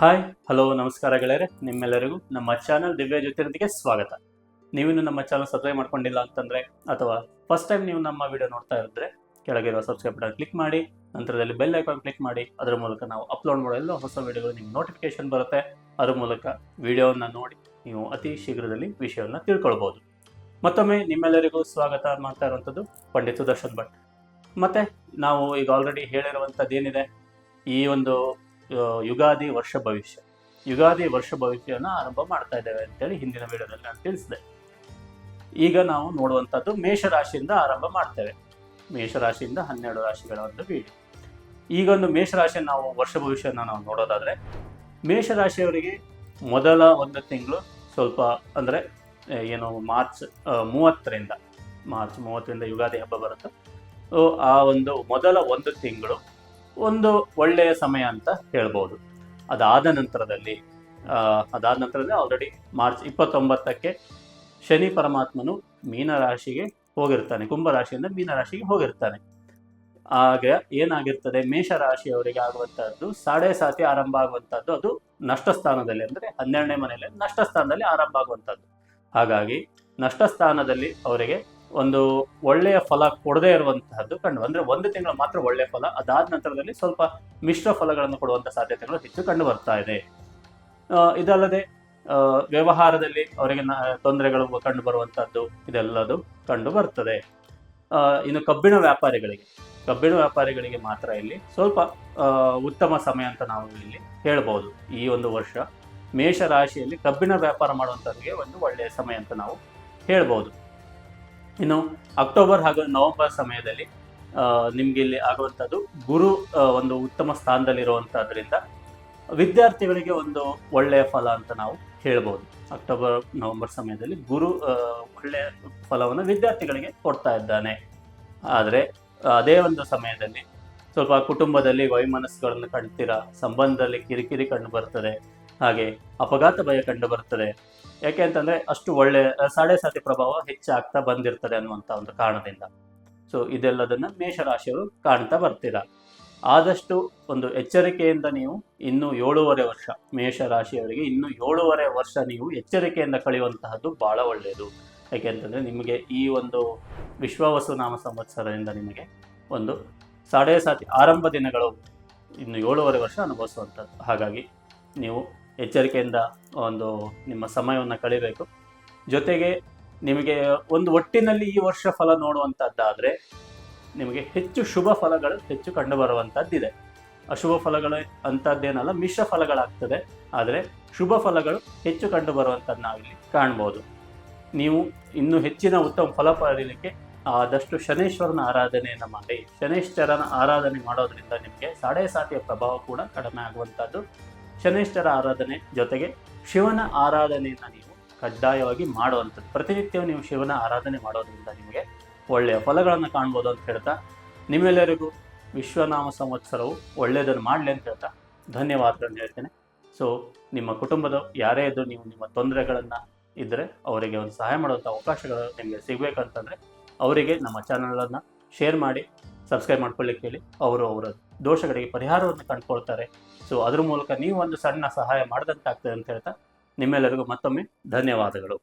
Hi, hello, ನಮಸ್ಕಾರ ಗೆಳೆಯರೆ. ನಿಮ್ಮೆಲ್ಲರಿಗೂ ನಮ್ಮ ಚಾನಲ್ ದಿವ್ಯ ಜ್ಯೋತಿರದಿಗೆ ಸ್ವಾಗತ. ನೀವಿನ್ನು ನಮ್ಮ ಚಾನಲ್ ಸಬ್ಸ್ಕ್ರೈಬ್ ಮಾಡ್ಕೊಂಡಿಲ್ಲ ಅಂತಂದ್ರೆ, ಅಥವಾ ಫಸ್ಟ್ ಟೈಮ್ ನೀವು ನಮ್ಮ ವಿಡಿಯೋ ನೋಡ್ತಾ ಇದ್ರೆ, ಕೆಳಗಿರುವ ಸಬ್ಸ್ಕ್ರೈಬ್ ಬಟನ್ ಕ್ಲಿಕ್ ಮಾಡಿ, ನಂತರದಲ್ಲಿ ಬೆಲ್ ಐಕಾನ್ ಕ್ಲಿಕ್ ಮಾಡಿ, ಅದರ ಮೂಲಕ ನಾವು ಅಪ್ಲೋಡ್ ಮಾಡೋ ಎಲ್ಲ ಹೊಸ ವಿಡಿಯೋಗಳು ನಿಮ್ಗೆ ನೋಟಿಫಿಕೇಶನ್ ಬರುತ್ತೆ. ಅದರ ಮೂಲಕ ವಿಡಿಯೋವನ್ನು ನೋಡಿ, ನೀವು ಅತಿ ಶೀಘ್ರದಲ್ಲಿ ವಿಷಯವನ್ನ ತಿಳ್ಕೊಳ್ಬೋದು. ಮತ್ತೊಮ್ಮೆ ನಿಮ್ಮೆಲ್ಲರಿಗೂ ಸ್ವಾಗತ ಮಾಡ್ತಾ ಇರುವಂಥದ್ದು ಪಂಡಿತ್ ಸುದರ್ಶನ್ ಭಟ್. ಮತ್ತೆ ನಾವು ಈಗ ಆಲ್ರೆಡಿ ಹೇಳಿರುವಂಥದ್ದು ಏನಿದೆ? ಈ ಒಂದು ಯುಗಾದಿ ವರ್ಷ ಭವಿಷ್ಯ. ಯುಗಾದಿ ವರ್ಷ ಭವಿಷ್ಯನ ಆರಂಭ ಮಾಡ್ತಾ ಇದ್ದೇವೆ ಅಂತೇಳಿ ಹಿಂದಿನ ವಿಡಿಯೋದಲ್ಲಿ ನಾನು ತಿಳಿಸಿದೆ. ಈಗ ನಾವು ನೋಡುವಂಥದ್ದು ಮೇಷರಾಶಿಯಿಂದ ಆರಂಭ ಮಾಡ್ತೇವೆ. ಮೇಷರಾಶಿಯಿಂದ ಹನ್ನೆರಡು ರಾಶಿಗಳ ಒಂದು ವಿಡಿಯೋ ಈಗ ಒಂದು ಮೇಷರಾಶಿ ನಾವು ವರ್ಷ ಭವಿಷ್ಯನ ನಾವು ನೋಡೋದಾದರೆ, ಮೇಷರಾಶಿಯವರಿಗೆ ಮೊದಲ ಒಂದು ತಿಂಗಳು ಸ್ವಲ್ಪ ಅಂದರೆ ಏನು ಮಾರ್ಚ್ ಮೂವತ್ತರಿಂದ ಮಾರ್ಚ್ ಮೂವತ್ತರಿಂದ ಯುಗಾದಿ ಹಬ್ಬ ಬರುತ್ತೆ. ಆ ಒಂದು ಮೊದಲ ಒಂದು ತಿಂಗಳು ಒಂದು ಒಳ್ಳೆಯ ಸಮಯ ಅಂತ ಹೇಳ್ಬೋದು. ಅದಾದ ನಂತರದಲ್ಲಿ ಅದಾದ ನಂತರದಲ್ಲಿ ಆಲ್ರೆಡಿ ಮಾರ್ಚ್ ಇಪ್ಪತ್ತೊಂಬತ್ತಕ್ಕೆ ಶನಿ ಪರಮಾತ್ಮನು ಮೀನರಾಶಿಗೆ ಹೋಗಿರ್ತಾನೆ. ಕುಂಭರಾಶಿಯಿಂದ ಮೀನರಾಶಿಗೆ ಹೋಗಿರ್ತಾನೆ. ಆಗ ಏನಾಗಿರ್ತದೆ? ಮೇಷರಾಶಿಯವರಿಗೆ ಆಗುವಂಥದ್ದು ಸಾಡೆ ಸಾತಿ ಆರಂಭ ಆಗುವಂಥದ್ದು ಅದು ನಷ್ಟ ಸ್ಥಾನದಲ್ಲಿ ಅಂದರೆ ಹನ್ನೆರಡನೇ ಮನೆಯಲ್ಲಿ ನಷ್ಟ ಸ್ಥಾನದಲ್ಲಿ ಆರಂಭ ಆಗುವಂಥದ್ದು ಹಾಗಾಗಿ ನಷ್ಟ ಸ್ಥಾನದಲ್ಲಿ ಅವರಿಗೆ ಒಂದು ಒಳ್ಳೆಯ ಫಲ ಕೊಡದೇ ಇರುವಂತಹದ್ದು ಕಂಡು, ಅಂದ್ರೆ ಒಂದು ತಿಂಗಳು ಮಾತ್ರ ಒಳ್ಳೆಯ ಫಲ, ಅದಾದ ನಂತರದಲ್ಲಿ ಸ್ವಲ್ಪ ಮಿಶ್ರ ಫಲಗಳನ್ನು ಕೊಡುವಂತ ಸಾಧ್ಯತೆಗಳು ಹೆಚ್ಚು ಕಂಡು ಬರ್ತಾ ಇದೆ. ಇದಲ್ಲದೆ ವ್ಯವಹಾರದಲ್ಲಿ ಅವರಿಗೆ ತೊಂದರೆಗಳು ಕಂಡು ಬರುವಂತಹದ್ದು ಇದೆಲ್ಲದು ಕಂಡು ಬರ್ತದೆ. ಇನ್ನು ಕಬ್ಬಿಣ ವ್ಯಾಪಾರಿಗಳಿಗೆ ಕಬ್ಬಿಣ ವ್ಯಾಪಾರಿಗಳಿಗೆ ಮಾತ್ರ ಇಲ್ಲಿ ಸ್ವಲ್ಪ ಉತ್ತಮ ಸಮಯ ಅಂತ ನಾವು ಇಲ್ಲಿ ಹೇಳ್ಬೋದು. ಈ ಒಂದು ವರ್ಷ ಮೇಷ ರಾಶಿಯಲ್ಲಿ ಕಬ್ಬಿಣ ವ್ಯಾಪಾರ ಮಾಡುವಂಥವ್ರಿಗೆ ಒಂದು ಒಳ್ಳೆಯ ಸಮಯ ಅಂತ ನಾವು ಹೇಳ್ಬೋದು. ಇನ್ನು ಅಕ್ಟೋಬರ್ ಹಾಗೂ ನವೆಂಬರ್ ಸಮಯದಲ್ಲಿ ನಿಮಗೆ ಇಲ್ಲಿ ಆಗುವಂಥದ್ದು ಗುರು ಒಂದು ಉತ್ತಮ ಸ್ಥಾನದಲ್ಲಿರುವಂಥದ್ರಿಂದ ವಿದ್ಯಾರ್ಥಿಗಳಿಗೆ ಒಂದು ಒಳ್ಳೆಯ ಫಲ ಅಂತ ನಾವು ಹೇಳ್ಬೋದು. ಅಕ್ಟೋಬರ್, ನವೆಂಬರ್ ಸಮಯದಲ್ಲಿ ಗುರು ಒಳ್ಳೆಯ ಫಲವನ್ನು ವಿದ್ಯಾರ್ಥಿಗಳಿಗೆ ಕೊಡ್ತಾ ಇದ್ದಾನೆ. ಆದರೆ, ಅದೇ ಒಂದು ಸಮಯದಲ್ಲಿ ಸ್ವಲ್ಪ ಕುಟುಂಬದಲ್ಲಿ ವೈಮನಸ್ಸುಗಳನ್ನು ಕಾಣ್ತೀರಾ ಸಂಬಂಧದಲ್ಲಿ ಕಿರಿಕಿರಿ ಕಂಡು ಬರ್ತದೆ ಹಾಗೆ ಅಪಘಾತ ಭಯ ಕಂಡು ಬರ್ತದೆ ಯಾಕೆ ಅಂತಂದ್ರೆ ಅಷ್ಟು ಒಳ್ಳೆ ಸಾಡೆ ಸಾತಿ ಪ್ರಭಾವ ಹೆಚ್ಚಾಗ್ತಾ ಬಂದಿರ್ತದೆ ಅನ್ನುವಂಥ ಒಂದು ಕಾರಣದಿಂದ. ಸೊ ಇದೆಲ್ಲದನ್ನ ಮೇಷರಾಶಿಯವರು ಕಾಣ್ತಾ ಬರ್ತೀರ. ಆದಷ್ಟು ಒಂದು ಎಚ್ಚರಿಕೆಯಿಂದ ನೀವು ಇನ್ನು ಏಳೂವರೆ ವರ್ಷ, ಮೇಷರಾಶಿಯವರಿಗೆ ಇನ್ನು ಏಳೂವರೆ ವರ್ಷ ನೀವು ಎಚ್ಚರಿಕೆಯಿಂದ ಕಳೆಯುವಂತಹದ್ದು ಬಹಳ ಒಳ್ಳೆಯದು. ಯಾಕೆ ಅಂತಂದ್ರೆ ನಿಮಗೆ ಈ ಒಂದು ವಿಶ್ವವಸು ನಾಮ ಸಂವತ್ಸರದಿಂದ ನಿಮಗೆ ಒಂದು ಸಾಡೆ ಸಾತಿ ಆರಂಭ ದಿನಗಳು ಇನ್ನು ಏಳೂವರೆ ವರ್ಷ ಅನುಭವಿಸುವಂಥದ್ದು ಹಾಗಾಗಿ ನೀವು ಎಚ್ಚರಿಕೆಯಿಂದ ಒಂದು ನಿಮ್ಮ ಸಮಯವನ್ನು ಕಳಿಬೇಕು. ಜೊತೆಗೆ ನಿಮಗೆ ಒಂದು ಒಟ್ಟಿನಲ್ಲಿ ಈ ವರ್ಷ ಫಲ ನೋಡುವಂಥದ್ದಾದರೆ ನಿಮಗೆ ಹೆಚ್ಚು ಶುಭ ಫಲಗಳು, ಹೆಚ್ಚು ಕಂಡು ಬರುವಂಥದ್ದಿದೆ ಅಶುಭ ಫಲಗಳು ಅಂಥದ್ದೇನಲ್ಲ ಮಿಶ್ರ ಫಲಗಳಾಗ್ತದೆ. ಆದರೆ ಶುಭ ಫಲಗಳು ಹೆಚ್ಚು ಕಂಡುಬರುವಂಥದ್ದು ನಾವಿಲ್ಲಿ ಕಾಣ್ಬೋದು. ನೀವು ಇನ್ನೂ ಹೆಚ್ಚಿನ ಉತ್ತಮ ಫಲ ಪಡೆಯಲಿಕ್ಕೆ ಆದಷ್ಟು ಶನೇಶ್ವರನ ಆರಾಧನೆಯನ್ನು ಮಾಡಿ. ಶನೇಶ್ವರನ ಆರಾಧನೆ ಮಾಡೋದ್ರಿಂದ ನಿಮಗೆ ಸಾಡೆ ಸಾತಿಯ ಪ್ರಭಾವ ಕೂಡ ಕಡಿಮೆ ಆಗುವಂಥದ್ದು ಶನೇಶ್ವರ ಆರಾಧನೆ ಜೊತೆಗೆ ಶಿವನ ಆರಾಧನೆಯನ್ನು ನೀವು ಕಡ್ಡಾಯವಾಗಿ ಮಾಡುವಂಥದ್ದು. ಪ್ರತಿನಿತ್ಯವೂ ನೀವು ಶಿವನ ಆರಾಧನೆ ಮಾಡೋದ್ರಿಂದ ನಿಮಗೆ ಒಳ್ಳೆಯ ಫಲಗಳನ್ನು ಕಾಣ್ಬೋದು ಅಂತ ಹೇಳ್ತಾ, ನಿಮ್ಮೆಲ್ಲರಿಗೂ ವಿಶ್ವನಾಮ ಸಂವತ್ಸರವು ಒಳ್ಳೆಯದನ್ನು ಮಾಡಲಿ ಅಂತ ಹೇಳ್ತಾ ಧನ್ಯವಾದಗಳನ್ನು ಹೇಳ್ತೇನೆ. ಸೊ ನಿಮ್ಮ ಕುಟುಂಬದ ಯಾರೇ ಇದ್ದರೂ ನೀವು ನಿಮ್ಮ ತೊಂದರೆಗಳನ್ನು ಇದ್ದರೆ ಅವರಿಗೆ ಒಂದು ಸಹಾಯ ಮಾಡುವಂಥ ಅವಕಾಶಗಳು ನಿಮಗೆ ಸಿಗಬೇಕಂತಂದರೆ ಅವರಿಗೆ ನಮ್ಮ ಚಾನಲನ್ನು ಶೇರ್ ಮಾಡಿ. ಸಬ್ಸ್ಕ್ರೈಬ್ ಮಾಡ್ಕೊಳ್ಳಿಕ್ಕೆ ಹೇಳಿ. ಅವರು ಅವರ ದೋಷಗಳಿಗೆ ಪರಿಹಾರವನ್ನು ಕಂಡುಕೊಳ್ತಾರೆ. ಸೊ ಅದ್ರ ಮೂಲಕ ನೀವು ಒಂದು ಸಣ್ಣ ಸಹಾಯ ಮಾಡಿದಂತಾಗ್ತದೆ ಅಂತ ಹೇಳ್ತಾ ನಿಮ್ಮೆಲ್ಲರಿಗೂ ಮತ್ತೊಮ್ಮೆ ಧನ್ಯವಾದಗಳು.